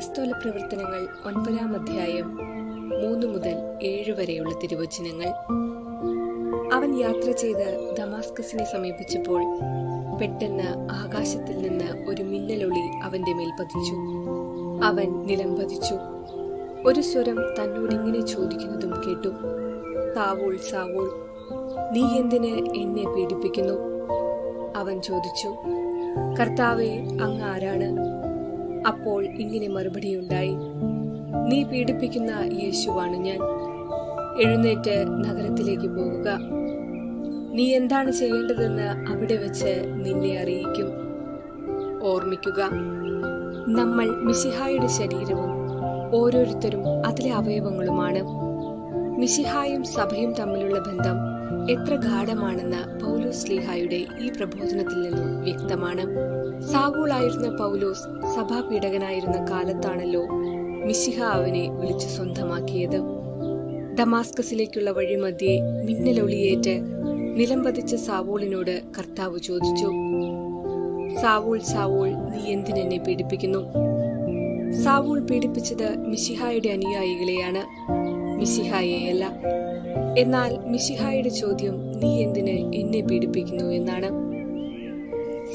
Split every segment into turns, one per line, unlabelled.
അപ്പസ്തോല പ്രവർത്തനങ്ങൾ ഒൻപതാം അധ്യായം മൂന്ന് മുതൽ ഏഴ് വരെയുള്ള തിരുവചനങ്ങൾ. അവൻ യാത്ര ചെയ്ത് ദമാസ്കസിനെ സമീപിച്ചപ്പോൾ പെട്ടെന്ന് ആകാശത്തിൽ നിന്ന് ഒരു മിന്നലൊളി അവന്റെ മേൽ പതിച്ചു. അവൻ നിലം പതിച്ചു. ഒരു സ്വരം തന്നോട് ഇങ്ങനെ ചോദിക്കുന്നതും കേട്ടു. സാവൂൾ സാവൂൾ നീ എന്തിന് എന്നെ പീഡിപ്പിക്കുന്നു? അവൻ ചോദിച്ചു. കർത്താവെ അങ്ങ് ആരാണ്? അപ്പോൾ ഇങ്ങനെ മറുപടിയുണ്ടായി നീ പീഡിപ്പിക്കുന്ന യേശുവാണ് ഞാൻ. എഴുന്നേറ്റ് നഗരത്തിലേക്ക് പോകുക. നീ എന്താണ് ചെയ്യേണ്ടതെന്ന് അവിടെ വെച്ച് നിന്നെ അറിയിക്കും. ഓർമ്മിക്കുക. നമ്മൾ മിശിഹായുടെ ശരീരവും ഓരോരുത്തരും അതിലെ അവയവങ്ങളുമാണ്. മിശിഹായും സഭയും തമ്മിലുള്ള ബന്ധം എത്ര ഗാഠമാണെന്ന് പൗലോസ് ലീഹായുടെ ഈ പ്രബോധനത്തിൽ നിന്നും വ്യക്തമാണ്. സാവൂളായിരുന്ന പൗലോസ് സഭാപീഠകനായിരുന്ന കാലത്താണല്ലോ മിശിഹ അവനെ വിളിച്ചു സ്വന്തമാക്കിയത്. ഡമാസ്കസിലേക്കുള്ള വഴിമധ്യേ മിന്നലൊളിയേറ്റ് നിലംപതിച്ച സാവൂളിനോട് കർത്താവ് ചോദിച്ചു സാവൂൾ സാവൂൾ നീ എന്തിനെന്നെ പീഡിപ്പിക്കുന്നു? സാവൂൾ പീഡിപ്പിച്ചത് മിശിഹായുടെ അനുയായികളെയാണ്. മിശിഹായെയല്ല. എന്നാൽ മിശിഹായുടെ ചോദ്യം നീ എന്തിന് എന്നെ പീഡിപ്പിക്കുന്നു? എന്നാണ്.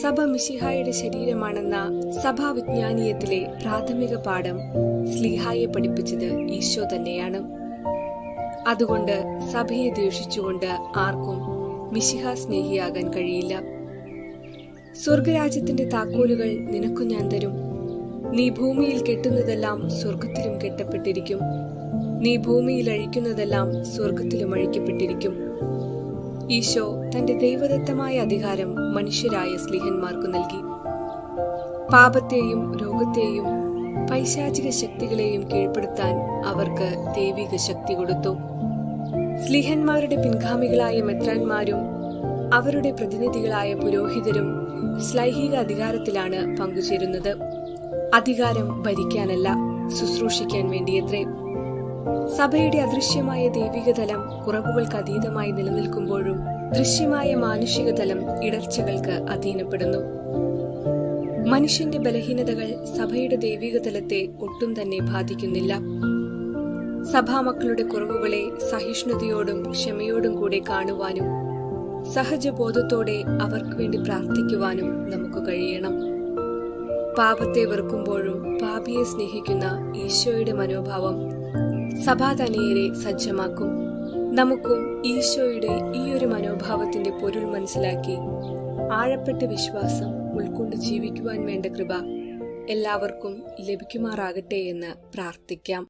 സഭ മിശിഹായുടെ ശരീരമാണെന്ന സഭാവിജ്ഞാനീയത്തിലെ പ്രാഥമിക പാഠം സ്ലിഹായെ പഠിപ്പിച്ചത് ഈശോ തന്നെയാണ്. അതുകൊണ്ട് സഭയെ ദ്വേഷിച്ചുകൊണ്ട് ആർക്കും മിശിഹ സ്നേഹിയാകാൻ കഴിയില്ല. സ്വർഗരാജ്യത്തിന്റെ താക്കോലുകൾ നിനക്കു ഞാൻ തരും. നീ ഭൂമിയിൽ കെട്ടുന്നതെല്ലാം സ്വർഗത്തിലും കെട്ടപ്പെട്ടിരിക്കും. നീ ഭൂമിയിൽ അഴിക്കുന്നതെല്ലാം സ്വർഗത്തിലും അഴിക്കപ്പെട്ടിരിക്കും. ഈശോ തന്റെ ദൈവദത്തമായ അധികാരം മനുഷ്യരായ സ്ലിഹന്മാർക്ക് നൽകി. പാപത്തെയും രോഗത്തെയും പൈശാചിക ശക്തികളെയും കീഴ്പ്പെടുത്താൻ അവർക്ക് ദൈവിക ശക്തി കൊടുത്തു. സ്ലിഹന്മാരുടെ പിൻഗാമികളായ മെത്രാന്മാരും അവരുടെ പ്രതിനിധികളായ പുരോഹിതരും സ്ലൈഹിക അധികാരത്തിലാണ് പങ്കുചേരുന്നത്. അധികാരം ഭരിക്കാനല്ല ശുശ്രൂഷിക്കാൻ വേണ്ടിയത്രേ. സഭയുടെ അദൃശ്യമായ ദൈവിക തലം കുറവുകൾക്ക് അതീതമായി നിലനിൽക്കുമ്പോഴും ദൃശ്യമായ മാനുഷിക തലം ഇടർച്ചകൾക്ക് അധീനപ്പെടുന്നു. മനുഷ്യന്റെ ബലഹീനതകൾ സഭയുടെ ദൈവിക തലത്തെ ഒട്ടും തന്നെ ബാധിക്കുന്നില്ല. സഭാമക്കളുടെ കുറവുകളെ സഹിഷ്ണുതയോടും ക്ഷമയോടും കൂടെ കാണുവാനും സഹജബോധത്തോടെ അവർക്ക് വേണ്ടി പ്രാർത്ഥിക്കുവാനും നമുക്ക് കഴിയണം. പാപത്തെ വെറുക്കുമ്പോഴും പാപിയെ സ്നേഹിക്കുന്ന ഈശോയുടെ മനോഭാവം സഭാതനയരെ സജ്ജമാക്കും. നമുക്കും ഈശോയുടെ ഈ ഒരു മനോഭാവത്തിന്റെ പൊരുൾ മനസ്സിലാക്കി ആഴപ്പെട്ട വിശ്വാസം ഉൾക്കൊണ്ട് ജീവിക്കുവാൻ വേണ്ട കൃപ എല്ലാവർക്കും ലഭിക്കുമാറാകട്ടെ എന്ന് പ്രാർത്ഥിക്കാം.